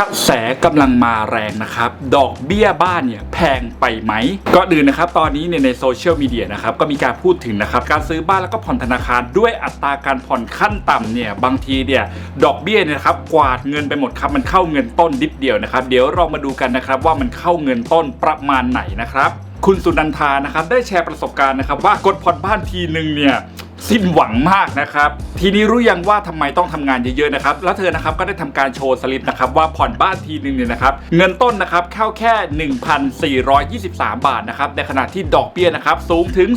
กระแสกำลังมาแรงนะครับ ดอกเบี้ยบ้านเนี่ยแพงไปไหมก็อื่นนะครับ ตอนนี้เนี่ยในโซเชียลมีเดียนะครับก็มีการพูดถึงนะครับการซื้อบ้านแล้วก็ผ่อนธนาคารด้วยอัตราการผ่อนขั้นต่ำเนี่ยบางทีเนี่ยดอกเบี้ยเนี่ยนะครับกวาดเงินไปหมดครับมันเข้าเงินต้นนิดเดียวนะครับ เดี๋ยวเรามาดูกันนะครับว่ามันเข้าเงินต้นประมาณไหนนะครับ คุณสุนันทานะครับได้แชร์ประสบการณ์นะครับว่ากดผ่อนบ้านทีหนึ่งเนี่ย สิ้นหวังมากนะครับ ทีนี้รู้ยังว่าทำไมต้องทำงานเยอะๆนะครับ แล้วเธอนะครับก็ได้ทำการโชว์สลิปนะครับว่าผ่อนบ้านทีนึงเนี่ยนะครับเงินต้นนะครับเข้าแค่ 1,423 บาทนะครับในขณะที่ดอกเบี้ยนะครับสูงถึง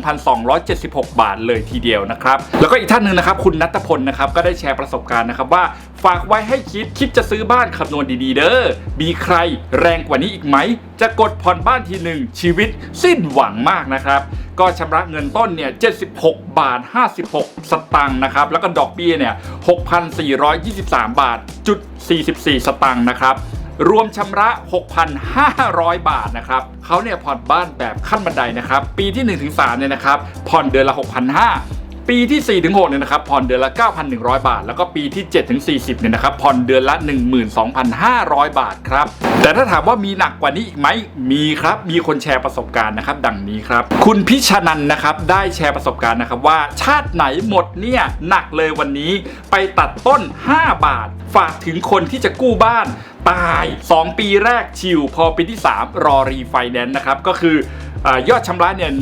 22,276 บาทเลยทีเดียวนะครับแล้วก็อีกท่านหนึ่งนะครับคุณนัทพลนะครับก็ได้แชร์ประสบการณ์นะครับว่า ฝากไว้ให้คิดคิดจะซื้อบ้านคำนวณดีๆ เด้อมีใครแรงกว่านี้อีกไหม จะกดผ่อนบ้านทีหนึ่งชีวิตสิ้นหวังมากนะครับ ก็ชำระเงินต้นเนี่ย 76 บาท 56 สตางค์นะครับ แล้วก็ดอกเบี้ยเนี่ย 6,423 บาทจุด44 สตางค์นะครับรวมชำระ 6,500 บาทนะครับเขาเนี่ยผ่อนบ้านแบบขั้นบันไดนะครับ ปีที่ 1-3เนี่ยนะครับ ผ่อนเดือนละ 6,500 ปีที่ 4 ถึง 6 เนี่ยนะครับผ่อนเดือนละ 9,100 บาท แล้วก็ปีที่ 7 ถึง 40 เนี่ยนะครับผ่อนเดือนละ 12,500 บาทครับ แต่ถ้าถามว่ามีหนักกว่านี้อีกไหมมีครับ มีคนแชร์ประสบการณ์นะครับ ดังนี้ครับ คุณพิชนันนะครับได้แชร์ประสบการณ์นะครับว่าชาติไหนหมดเนี่ยหนักเลยวันนี้ไปตัดต้น 5 บาท ฝากถึงคนที่จะกู้บ้านตาย 2 ปีแรกชิวพอปีที่ 3 รอรีไฟแนนซ์นะครับก็คือ ยอดชำระเนี่ย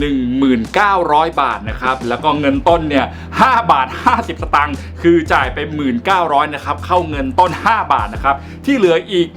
1,900 บาทนะครับ แล้วก็เงินต้นเนี่ย5บาท 50 สตางค์ คือจ่ายไป 1,900นะครับ เข้าเงินต้น 5 บาทนะครับ ที่เหลืออีก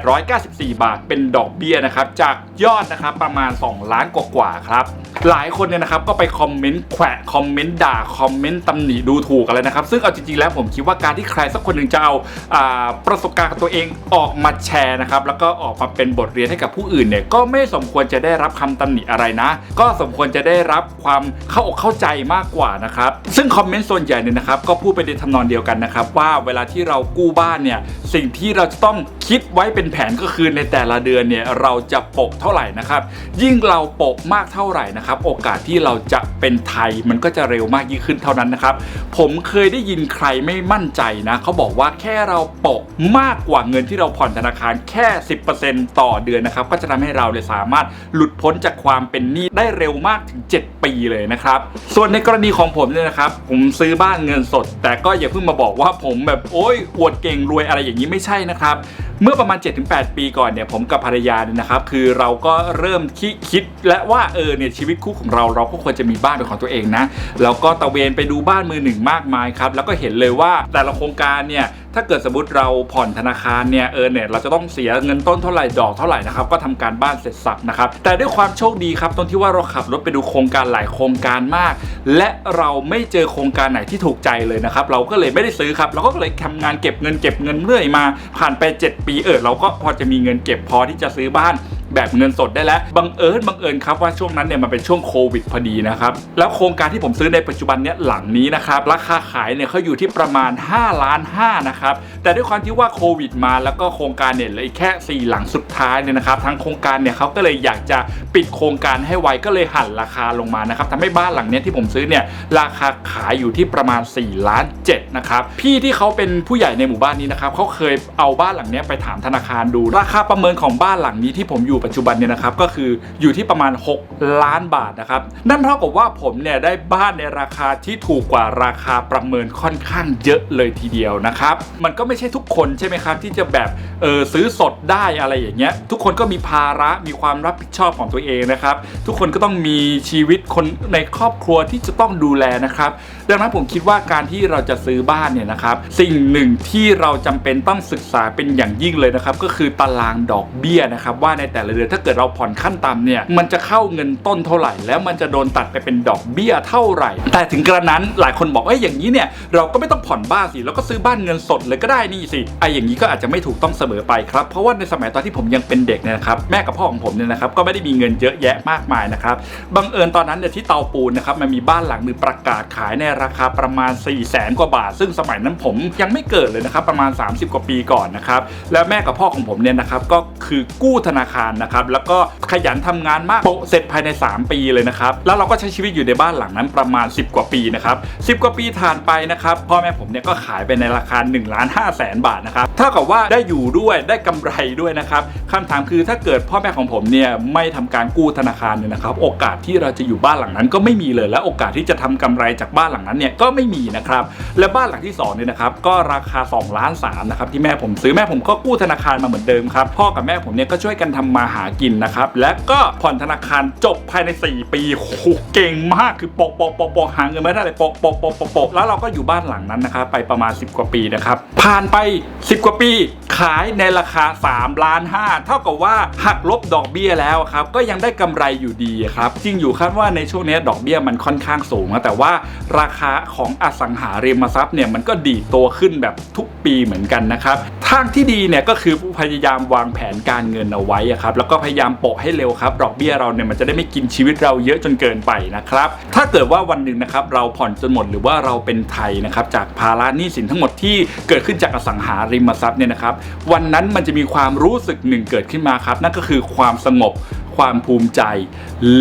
1894 บาท เป็นดอกเบี้ยนะครับ จากยอดนะครับประมาณ 2 ล้านกว่าๆครับ หลายคนเนี่ยนะครับก็ไปคอมเมนต์แขวะคอมเมนต์ด่าคอมเมนต์ตำหนิดูถูกอะไรนะครับ ซึ่งเอาจริงๆแล้วผมคิดว่าการที่ใครสักคนหนึ่งจะเอาอาประสบการณ์ของตัวเองออกมาแชร์นะครับ แล้วก็ออกมาเป็นบทเรียนให้กับผู้อื่นเนี่ย ก็ไม่สมควรจะได้รับคำตำหนิอะไรนะ ก็สมควรจะได้รับความเข้าอกเข้าใจมากกว่านะครับ ซึ่งคอมเมนต์ส่วนใหญ่เนี่ยนะครับก็พูดไปในทำนองเดียวกันนะครับ ว่าเวลาที่เรากู้บ้านเนี่ยสิ่งที่เราจะต้องคิดไว้เป็นแผนก็คือในแต่ละเดือนเนี่ยเราจะโปะเท่าไหร่นะครับ ยิ่งเราโปะมากเท่าไหร่นะครับ โอกาสที่เราจะเป็นไทยมันก็จะเร็วมากยิ่งขึ้นเท่านั้นนะครับ ผมเคยได้ยินใครไม่มั่นใจนะเขาบอกว่าแค่เราโปะมากกว่าเงินที่เราผ่อนธนาคารแค่ 10%ต่อเดือนนะครับ ก็จะทำให้เราเนี่ยสามารถหลุดพ้นจากความเป็นหนี้ได้เร็วมากถึง 7 ปีเลยนะครับ ส่วนในกรณีของผมเนี่ยนะครับ ผมซื้อบ้านเงินสด แต่ก็อย่าเพิ่งมาบอกว่าผมแบบโอ้ยอวดเก่งรวยอะไรอย่างนี้ไม่ใช่นะครับเมื่อประมาณ 7-8 ปีก่อนเนี่ยผมกับภรรยาเนี่ยนะครับ คือเราก็เริ่มคิดคิด และว่าเออเนี่ยชีวิตคู่ของเราเราก็ควรจะมีบ้านเป็นของตัวเองนะแล้วก็ตะเวนไปดูบ้านมือหนึ่งมากมายครับแล้วก็เห็นเลยว่าแต่ละโครงการเนี่ย ถ้าเกิดสมมติเราผ่อนธนาคารเนี่ยเออเนี่ยเราจะต้องเสียเงินต้นเท่าไหร่ดอกเท่าไหร่นะครับก็ทำการบ้านเสร็จสับนะครับแต่ด้วยความโชคดีครับตรงที่ว่าเราขับรถไปดูโครงการหลายโครงการมาก และเราไม่เจอโครงการไหนที่ถูกใจเลยนะครับเราก็เลยไม่ได้ซื้อครับเราก็เลยทำงานเก็บเงินเก็บเงินเรื่อยมาผ่านไป 7 ปีเออเราก็พอจะมีเงินเก็บพอที่จะซื้อบ้าน แบบเงินสดได้แล้วบังเอิญบังเอิญครับว่าช่วงนั้นเนี่ยมันเป็นช่วงโควิดพอดีนะครับแล้วโครงการที่ผมซื้อในปัจจุบันเนี้ยหลังนี้นะครับราคาขายเนี่ยเขาอยู่ที่ประมาณ 5 ล้าน5นะครับแต่ด้วยความที่ว่าโควิดมาแล้วก็โครงการเนี่ยเหลืออีกแค่ 4 หลังสุดท้ายเนี่ยนะครับทั้งโครงการเนี่ยเขาก็เลยอยากจะปิดโครงการให้ไวก็เลยหั่นราคาลงมานะครับทำให้บ้านหลังเนี้ยที่ผมซื้อเนี่ยราคาขายอยู่ที่ประมาณ4ล้าน7นะครับพี่ที่เขาเป็นผู้ใหญ่ในหมู่บ้านนี้นะครับเขาเคยเอาบ้านหลังเนี้ยไปถามธนาคารดู ราคาประเมินของบ้านหลังนี้ที่ผมอยู่ปัจจุบันเนี่ยนะครับก็คืออยู่ที่ประมาณ 6 ล้านบาทนะครับนั่นเท่ากับว่าผมเนี่ยได้บ้านในราคาที่ถูกกว่าราคาประเมินค่อนข้างเยอะเลยทีเดียวนะครับมันก็ไม่ใช่ทุกคนใช่ไหมครับที่จะแบบเออซื้อสดได้อะไรอย่างเงี้ยทุกคนก็มีภาระมีความรับผิดชอบของตัวเองนะครับทุกคนก็ต้องมีชีวิตคนในครอบครัวที่จะต้องดูแลนะครับดังนั้นผมคิดว่าการที่เราจะซื้อบ้านเนี่ยนะครับสิ่งหนึ่งที่เราจำเป็นต้องศึกษาเป็นอย่างยิ่งเลยนะครับก็คือตารางดอกเบี้ยนะครับว่าในแต่ละเดือน ถ้าเกิดเราผ่อนขั้นต่ำเนี่ยมันจะเข้าเงินต้นเท่าไหร่ แล้วมันจะโดนตัดไปเป็นดอกเบี้ยเท่าไหร่ แต่ถึงกระนั้นหลายคนบอกเอ้ยอย่างนี้เนี่ยเราก็ไม่ต้องผ่อนบ้านสิเราก็ซื้อบ้านเงินสดเลยก็ได้นี่สิไอ้อย่างนี้ก็อาจจะไม่ถูกต้องเสมอไปครับเพราะว่าในสมัยตอนที่ผมยังเป็นเด็กเนี่ยนะครับแม่กับพ่อของผมเนี่ยนะครับก็ไม่ได้มีเงินเยอะแยะมากมายนะครับบังเอิญตอนนั้นเนี่ยที่เตาปูนนะครับมันมีบ้านหลังหนึงประกาศขายในราคาประมาณ4 0 0แสนกว่าบาท ซึ่งสมัยนั้นผมยังไม่เกิดเลยนะครับประมาณ 30 กว่าปีก่อนนะครับแล้วแม่กับพ่อของผมเนี่ยนะครับก็คือกู้ธนาคารนะครับแล้วก็ขยันทำงานมากโปะเสร็จภายใน 3 ปีเลยนะครับแล้วเราก็ใช้ชีวิตอยู่ในบ้านหลังนั้นประมาณ 10 กว่าปีนะครับ10กว่าปีผ่านไปนะครับพ่อแม่ผมเนี่ยก็ขายไปในราคา1ล้าน5แสนบาทนะครับเท่ากับว่าได้อยู่ด้วยได้กำไรด้วยนะครับคำถามคือถ้าเกิดพ่อแม่ของผมเนี่ยไม่ทำการกู้ธนาคารเนี่ยนะครับโอกาสที่เราจะอยู่บ้านหลังนั้นก็ไม่มีเลยและโอกาสที่จะทำกำไรจากบ้านหลังนั้นเนี่ยก็ไม่มีนะครับและบ้านหลังที่สองเนี่ยนะครับก็ราคา2ล้าน3นะครับที่แม่ผมซื้อแม่ผมก็กู้ธนาคารมาเหมือนเดิมครับพ่อกับแม่ผมเนี่ยก็ช่วยกันทำมาหากินนะครับ และก็ผ่อนธนาคารจบภายใน 4 ปีโอ้โหเก่งมากคือโปะโปะโปะโปะหาเงินไม่ได้เลยโปะโปะโปะโปะโปะแล้วเราก็อยู่บ้านหลังนั้นนะครับไปประมาณ 10 กว่าปีนะครับผ่านไป 10 กว่าปีขายในราคา3ล้าน5เท่ากับว่าหักลบดอกเบี้ยแล้วครับก็ยังได้กำไรอยู่ดีครับจริงอยู่คาดว่าในช่วงนี้ดอกเบี้ยมันค่อนข้างสูงนะแต่ว่าราคาของอสังหาริมทรัพย์เนี่ยมันก็ดีตัวขึ้นแบบทุกปีเหมือนกันนะครับทางที่ดีเนี่ยก็คือพยายามวางแผนการเงินเอาไว้ครับแล้วก็พยายามโปะให้เร็วครับดอกเบี้ยเราเนี่ยมันจะได้ไม่กินชีวิตเราเยอะจนเกินไปนะครับถ้าเกิดว่าวันหนึ่งนะครับเราผ่อนจนหมดหรือว่าเราเป็นไทยนะครับจากภาระหนี้สินทั้งหมดที่เกิดขึ้นจากอสังหาริมทรัพย์เนี่ยนะครับวันนั้นมันจะมีความรู้สึกหนึ่งเกิดขึ้นมาครับนั่นก็คือความสงบ ความภูมิใจ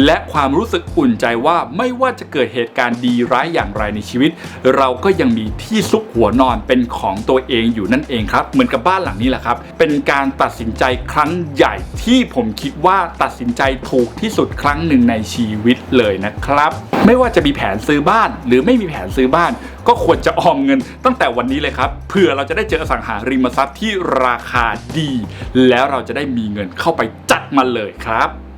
และความรู้สึกอุ่นใจว่าไม่ว่าจะเกิดเหตุการณ์ดีร้ายอย่างไรในชีวิต เราก็ยังมีที่ซุกหัวนอนเป็นของตัวเองอยู่นั่นเองครับ เหมือนกับบ้านหลังนี้แหละครับ เป็นการตัดสินใจครั้งใหญ่ที่ผมคิดว่าตัดสินใจถูกที่สุดครั้งหนึ่งในชีวิตเลยนะครับ ไม่ว่าจะมีแผนซื้อบ้าน หรือไม่มีแผนซื้อบ้าน ก็ควรจะออมเงินตั้งแต่วันนี้เลยครับเผื่อเราจะได้เจออสังหาริมทรัพย์ที่ราคาดี แล้วเราจะได้มีเงินเข้าไปจัดมันเลยครับ